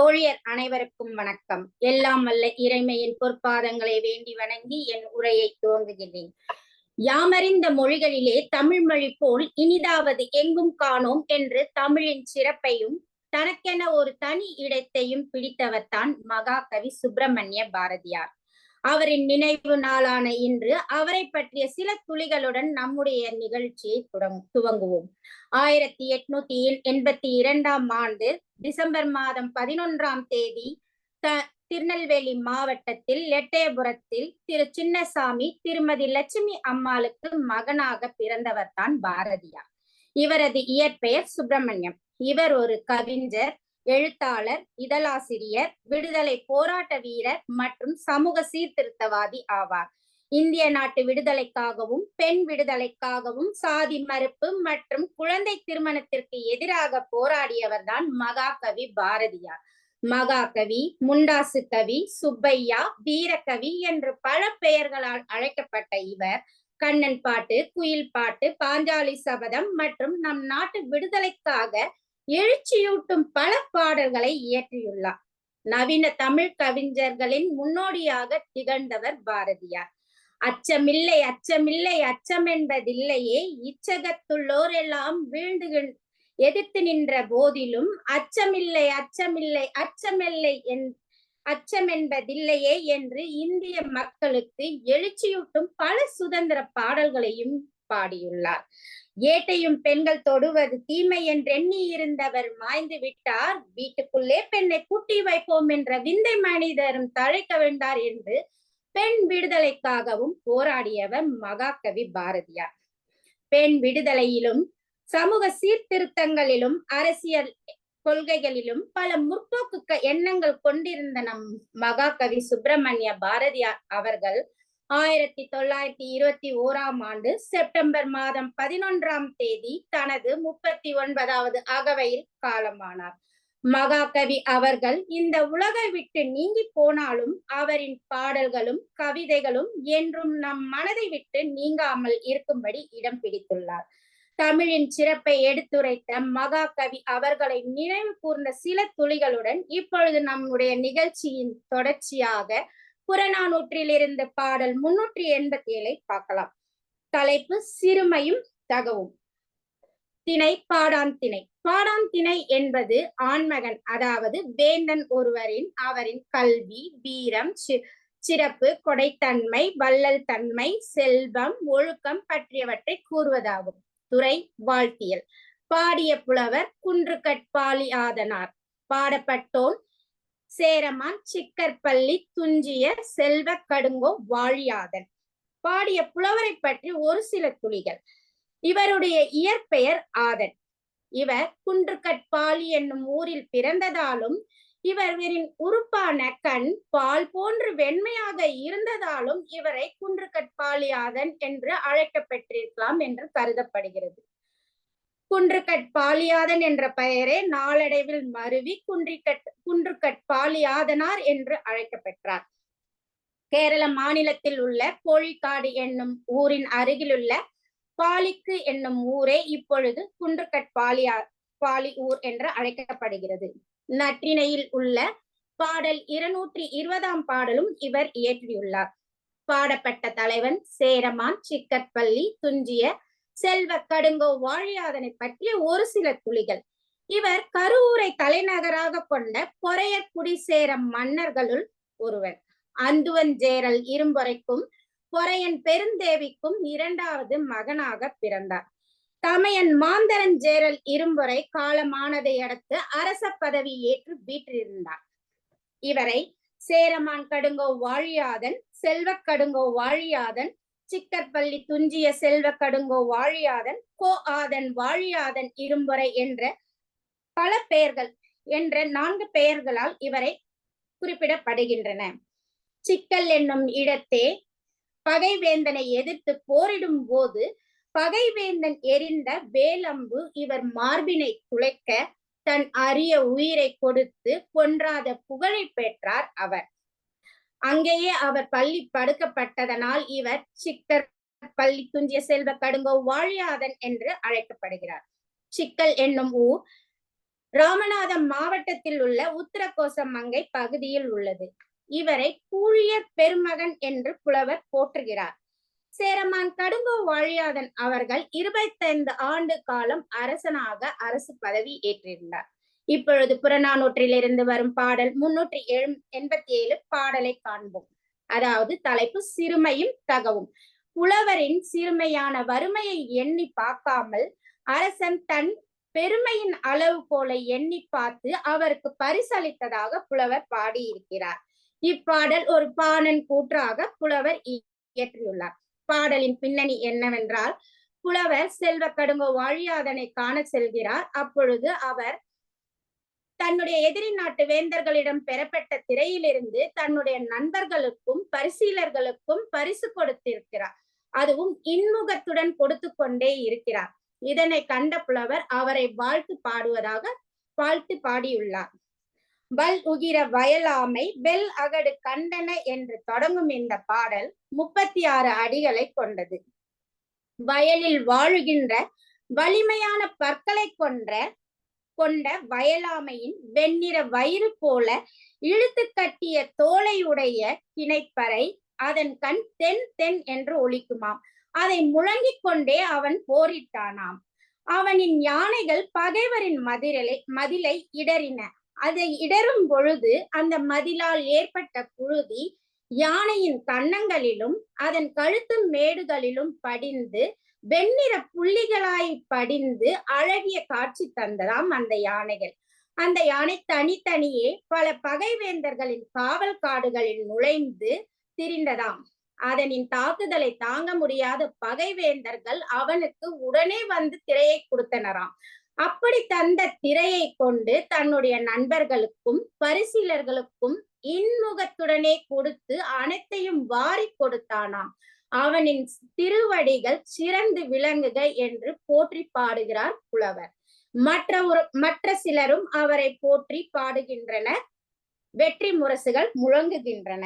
தோழியர் அனைவருக்கும் வணக்கம். எல்லாம் வல்ல இறைமையின் பொற்பாதங்களை வேண்டி வணங்கி என் உரையை துவங்குகிறேன். யாமறிந்த மொழிகளிலே தமிழ் மொழி போல் இனிதாவது எங்கும் காணோம் என்று தமிழின் சிறப்பையும் தனக்கென ஒரு தனி இடத்தையும் பிடித்தவர் தான் மகாகவி சுப்பிரமணிய பாரதியார். அவரின் நினைவு நாளான இன்று அவரை பற்றிய சில துளிகளுடன் நம்முடைய நிகழ்ச்சியை துவங்குவோம். ஆயிரத்தி எட்நூத்தி எண்பத்தி இரண்டாம் ஆண்டு டிசம்பர் மாதம் பதினொன்றாம் தேதி த திருநெல்வேலி மாவட்டத்தில் எட்டயபுரத்தில் திரு சின்னசாமி திருமதி லட்சுமி அம்மாளுக்கு மகனாக பிறந்தவர் தான் பாரதியார். இவரது இயற்பெயர் சுப்பிரமணியம். இவர் ஒரு கவிஞர் எழுத்தாளர் இதழாசிரியர் விடுதலை போராட்ட வீரர் மற்றும் சமூக சீர்திருத்தவாதி ஆவார். இந்திய நாட்டு விடுதலைக்காகவும் பெண் விடுதலைக்காகவும் சாதி மறுப்பு மற்றும் குழந்தை திருமணத்திற்கு எதிராக போராடியவர்தான் மகாகவி பாரதியார். மகாகவி முண்டாசு கவி சுப்பையா வீரகவி என்று பல பெயர்களால் அழைக்கப்பட்ட இவர் கண்ணன் பாட்டு குயில் பாட்டு பாஞ்சாலி சபதம் மற்றும் நம் நாட்டு விடுதலைக்காக எழுச்சியூட்டும் பல பாடல்களை இயற்றியுள்ளார். நவீன தமிழ் கவிஞர்களின் முன்னோடியாக திகழ்ந்தவர் பாரதியார். அச்சமில்லை அச்சமில்லை அச்சம் என்பதில்லையே இச்சகத்துள்ளோர் எல்லாம் வீழ்ந்து எதிர்த்து நின்ற போதிலும் அச்சமில்லை அச்சமில்லை அச்சமில்லை என் அச்சம் என்பதில்லையே என்று இந்திய மக்களுக்கு எழுச்சியூட்டும் பல சுதந்திர பாடல்களையும் பாடியுள்ளார். ஏட்டையும் பெண்கள் தொடுவது தீமை என்றெண்ணி இருந்தவர் மாய்ந்து விட்டார். வீட்டுக்குள்ளே பெண்ணை கூட்டி வைப்போம் என்ற விந்தை மனிதரும் தழைக்க வேண்டார் என்று பெண் விடுதலைக்காகவும் போராடியவர் மகாகவி பாரதியார். பெண் விடுதலையிலும் சமூக சீர்திருத்தங்களிலும் அரசியல் கொள்கைகளிலும் பல முற்போக்கு எண்ணங்கள் கொண்டிருந்த நம் மகாகவி சுப்பிரமணிய பாரதியார் அவர்கள். ஆயிரத்தி தொள்ளாயிரத்தி இருபத்தி ஓராம் ஆண்டு செப்டம்பர் மாதம் பதினொன்றாம் தேதி தனது முப்பத்தி ஒன்பதாவது அகவையில் காலமானார். மகாகவி அவர்கள் இந்த உலகை விட்டு நீங்கி போனாலும் அவரின் பாடல்களும் கவிதைகளும் என்றும் நம் மனதை விட்டு நீங்காமல் இருக்கும்படி இடம் பிடித்துள்ளார். தமிழின் சிறப்பை எடுத்துரைத்த மகாகவி அவர்களை நினைவு கூர்ந்த சில துளிகளுடன் இப்பொழுது நம்முடைய நிகழ்ச்சியின் தொடர்ச்சியாக புறநானூற்றில் இருந்த பாடல் முன்னூற்றி எண்பத்தி ஏழை பார்க்கலாம். தலைப்பு சிறுமையும் தகவும். திணை பாடான் திணை. பாடான் திணை என்பது ஆண்மகன் அதாவது வேந்தன் ஒருவரின் அவரின் கல்வி வீரம் சிறப்பு கொடைத்தன்மை வள்ளல் தன்மை செல்வம் ஒழுக்கம் பற்றியவற்றை கூறுவதாகும். துறை வாழ்த்தியல். பாடிய புலவர் குன்று கட்பாலி ஆதனார். பாடப்பட்டோன் சேரமான் சிக்கற்பள்ளி துஞ்சிய செல்வ கடுங்கோ வாழியாதன். பாடிய புலவரை பற்றி ஒரு சில துளிகள். இவருடைய இயற்பெயர் ஆதன். இவர் குன்றுக்கட்பாலி என்னும் ஊரில் பிறந்ததாலும் இவரின் உறுப்பான கண் பால் போன்று வெண்மையாக இருந்ததாலும் இவரை குன்றுகட்பாலியாதன் என்று அழைக்கப்பட்டிருக்கலாம் என்று கருதப்படுகிறது. குன்றுகட் பாலியாதன் என்ற பெயரே நாளடைவில் மருவி குன்றிக்கட் குன்றுகட் பாலியாதனார் என்று அழைக்கப்பெற்றார் கேரள மாநிலத்தில் உள்ள கோழிக்காடு என்னும் ஊரின் அருகிலுள்ள பாலிக்கு என்னும் ஊரே இப்பொழுது குன்றுகட் பாலியா பாலி ஊர் என்று அழைக்கப்படுகிறது. நற்றினையில் உள்ள பாடல் இருநூற்றி இருபதாம் பாடலும் இவர் இயற்றியுள்ளார். பாடப்பட்ட தலைவன் சேரமான் சிக்கற்பள்ளி துஞ்சிய செல்வ கடுங்கோ வாழியாதனை பற்றிய ஒரு சில துளிகள் இவர் கருவூரை தலைநகராக கொண்ட பொறையர் குடிசேர மன்னர்களுள் ஒருவர். அந்துவஞ்சேரல் இரும்பொறைக்கும் பொறையன் பெருந்தேவிக்கும் இரண்டாவது மகனாக பிறந்தார். தமையன் மாந்தரஞ்சேரல் இரும்பொறை காலமானதை அடுத்து அரச பதவி ஏற்று வீற்றிருந்தார். இவரை சேரமான் கடுங்கோ வாழியாதன் செல்வ கடுங்கோ வாழியாதன் சிக்கற்பள்ளி துஞ்சிய செல்வ கடுங்கோ வாழியாதன் கோ ஆதன் வாழியாதன் இரும்புரை என்ற பல பெயர்கள் என்ற நான்கு பெயர்களால் இவரை குறிப்பிடப்படுகின்றன. சிக்கல் என்னும் இடத்தே பகைவேந்தனை எதிர்த்து போரிடும் போது பகைவேந்தன் எரிந்த வேலம்பு இவர் மார்பினை துளைக்க தன் அரிய உயிரை கொடுத்து கொன்றாத புகழை பெற்றார் அவர். அங்கேயே அவர் பள்ளி படுக்கப்பட்டதனால் இவர் சிக்கர் பள்ளி துஞ்சிய செல்வ கடுங்கோ வாழியாதன் என்று அழைக்கப்படுகிறார். சிக்கல் என்னும் ஊர் ராமநாதம் மாவட்டத்தில் உள்ள உத்தரகோசமங்கை பகுதியில் உள்ளது. இவரை கூழியர் பெருமகன் என்று புலவர் போற்றுகிறார். சேரமான் கடுங்கோ வாழியாதன் அவர்கள் இருபத்தைந்து ஆண்டு காலம் அரசனாக அரசு பதவி ஏற்றிருந்தார். இப்பொழுது புறநானூற்றிலிருந்து வரும் பாடல் முன்னூற்றி எழு எண்பத்தி ஏழு பாடலை காண்போம். அதாவது தலைப்பு சிறுமையும் தகவும். புலவரின் சிறுமையான வறுமையை எண்ணி பார்க்காமல் அரசன் தன் பெருமையின் அளவு போல எண்ணி பார்த்து அவருக்கு பரிசளித்ததாக புலவர் பாடியிருக்கிறார். இப்பாடல் ஒரு பாணன் கூற்றாக புலவர் இயற்றியுள்ளார். பாடலின் பின்னணி என்னவென்றால் புலவர் செல்வ கடுங்கோ வாழியாதனை காண செல்கிறார். அப்பொழுது அவர் தன்னுடைய எதிரி நாட்டு வேந்தர்களிடம் பெறப்பட்ட திரையிலிருந்து தன்னுடைய நண்பர்களுக்கும் பரிசீலர்களுக்கும் பரிசு கொடுத்திருக்கிறார். அதுவும் இன்முகத்துடன் கொடுத்து கொண்டே இருக்கிறார். இதனை கண்ட புலவர் அவரை வாழ்த்து பாடுவதாக வாழ்த்து பாடியுள்ளார். பல் உகிர வயலாமை வெல் அகடு கண்டன என்று தொடங்கும் இந்த பாடல் முப்பத்தி ஆறு அடிகளை கொண்டது. வயலில் வாழுகின்ற வலிமையான பற்களை கொன்ற கொண்ட வயலாமையின் வெண்ணிற வயிறு போல இழுத்து கட்டிய தோலையுடைய கிணைப்பறை அதன் கண் தென் தென் என்று ஒலிக்குமாம். அதை முழங்கிக் கொண்டே அவன் போரிட்டானாம். அவனின் யானைகள் பகைவரின் மதிலை மதிலை இடறின. அதை இடரும் பொழுது அந்த மதிலால் ஏற்பட்ட புழுதி யானையின் கன்னங்களிலும் அதன் கழுத்து மேடுகளிலும் படிந்து வெண்ணிற புள்ளிகளாய் படிந்து அழகிய காட்சி தந்ததாம் அந்த யானைகள். அந்த யானை தனித்தனியே பல பகைவேந்தர்களின் காவல் காடுகளில் நுழைந்து திரிந்ததாம். அதனின் தாக்குதலை தாங்க முடியாத பகைவேந்தர்கள் அவனுக்கு உடனே வந்து திரையை கொடுத்தனராம். அப்படி தந்த திரையை கொண்டு தன்னுடைய நண்பர்களுக்கும் பரிசீலர்களுக்கும் இன்முகத்துடனே கொடுத்து அனைத்தையும் வாரி கொடுத்தானாம். அவனின் திருவடிகள் சிறந்து விளங்குக என்று போற்றி பாடுகிறார் புலவர். மற்ற மற்ற சிலரும் அவரை போற்றி பாடுகின்றனர். வெற்றி முரசுகள் முழங்குகின்றன.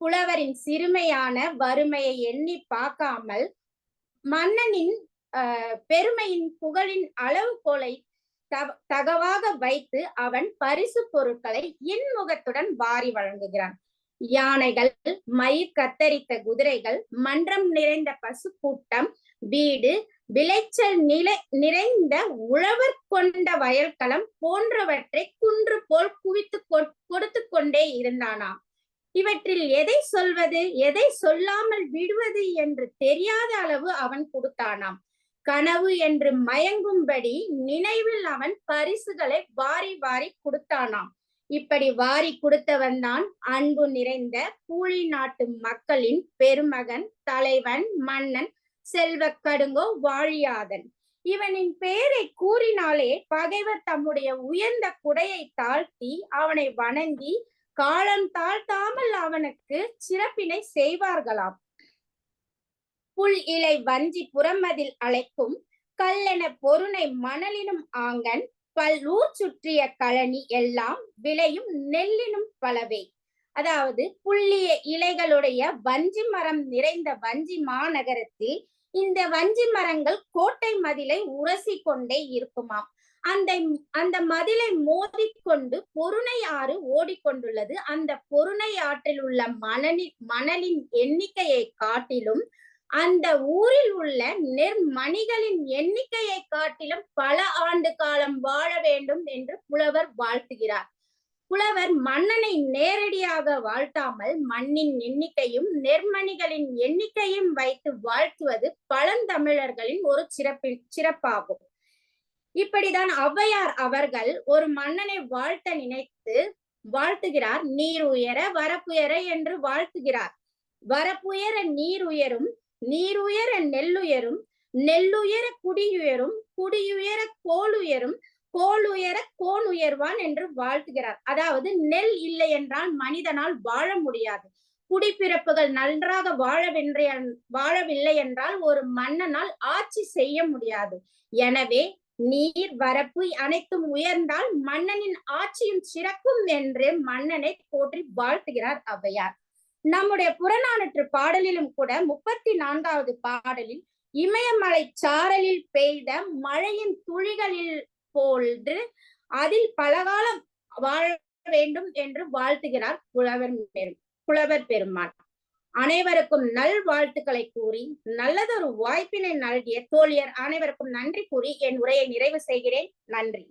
புலவரின் சிறுமையான வறுமையை எண்ணி பார்க்காமல் மன்னனின் பெருமையின் புகழின் அளவுகோலை தகவாக வைத்து அவன் பரிசு பொருட்களை இன்முகத்துடன் வாரி வழங்குகிறான். யானைகள் மயிர் கத்தரித்த குதிரைகள் மன்றம் நிறைந்த பசு கூட்டம் வீடு விளைச்சல் நிலை நிறைந்த உழவர் கொண்ட வயல்களம் போன்றவற்றை குன்று போல் குவித்து கொடுத்து கொண்டே இருந்தானாம். இவற்றில் எதை சொல்வது எதை சொல்லாமல் விடுவது என்று தெரியாத அளவு அவன் கொடுத்தானாம். கனவு என்று மயங்கும்படி நினைவில் அவன் பரிசுகளை வாரி வாரி கொடுத்தானாம். இப்படி வாரி கொடுத்தவன் தான் அன்பு நிறைந்த கூலி நாட்டு மக்களின் பெருமகன் தலைவன் மன்னன் செல்வ கடுங்கோ வாழியாதன். இவனின் பெயரை கூறினாலே பகைவர் தம்முடைய உயர்ந்த குடையை தாழ்த்தி அவனை வணங்கி காலம் தாழ்த்தாமல் அவனுக்கு சிறப்பினை செய்வார்களாம். புல் இலை வஞ்சி புறமதில் அழைக்கும் கல்லென பொருணை மணலினும் ஆங்கன் பல்லூர் சுற்றிய கழனி எல்லாம் விளையும் நெல்லினும் பலவே. அதாவது புள்ளிய இலைகளுடைய வஞ்சி மரம் நிறைந்த வஞ்சி மாநகரத்தில் இந்த வஞ்சி மரங்கள் கோட்டை மதிலை உரசி கொண்டே இருக்குமாம். அந்த அந்த மதிலை மோதிக்கொண்டு பொருணை ஆறு ஓடிக்கொண்டுள்ளது. அந்த பொருணை ஆற்றில் உள்ள மணலின் மணலின் எண்ணிக்கையை காட்டிலும் அந்த ஊரில் உள்ள நெர்மணிகளின் எண்ணிக்கையை காட்டிலும் பல ஆண்டு காலம் வாழ வேண்டும் என்று புலவர் வாழ்த்துகிறார். புலவர் மன்னனை நேரடியாக வாழ்த்தாமல் மண்ணின் எண்ணிக்கையும் நெர்மணிகளின் எண்ணிக்கையும் வைத்து வாழ்த்துவது பழந்தமிழர்களின் ஒரு சிறப்பின் சிறப்பாகும். இப்படிதான் ஔவையார் அவர்கள் ஒரு மன்னனை வாழ்த்த நினைத்து வாழ்த்துகிறார். நீர் உயர வரப்புயர என்று வாழ்த்துகிறார். வரப்புயர நீர் உயரும் நீருயர நெல்லுயரும் நெல்லுயர குடியுயரும் குடியுயர கோளுயரும் கோளுயர கோன் உயர்வான் என்று வாழ்த்துகிறார். அதாவது நெல் இல்லை என்றால் மனிதனால் வாழ முடியாது. குடிப்பிறப்புகள் நன்றாக வாழவென்ற வாழவில்லை என்றால் ஒரு மன்னனால் ஆட்சி செய்ய முடியாது. எனவே நீர் வரப்பு அனைத்தும் உயர்ந்தால் மன்னனின் ஆட்சியும் சிறக்கும் என்று மன்னனை போற்றி வாழ்த்துகிறார் ஔவையார். நம்முடைய புறநானற்று பாடலிலும் கூட முப்பத்தி நான்காவது பாடலில் இமயமலை சாரலில் பெய்த மழையின் துளிகளில் போன்று அதில் பலகாலம் வாழ வேண்டும் என்று வாழ்த்துகிறார் புலவர் பெரும் புலவர் பெருமான். அனைவருக்கும் நல் வாழ்த்துக்களை கூறி நல்லதொரு வாய்ப்பினை நல்கிய தோழியர் அனைவருக்கும் நன்றி கூறி என் உரையை நிறைவு செய்கிறேன். நன்றி.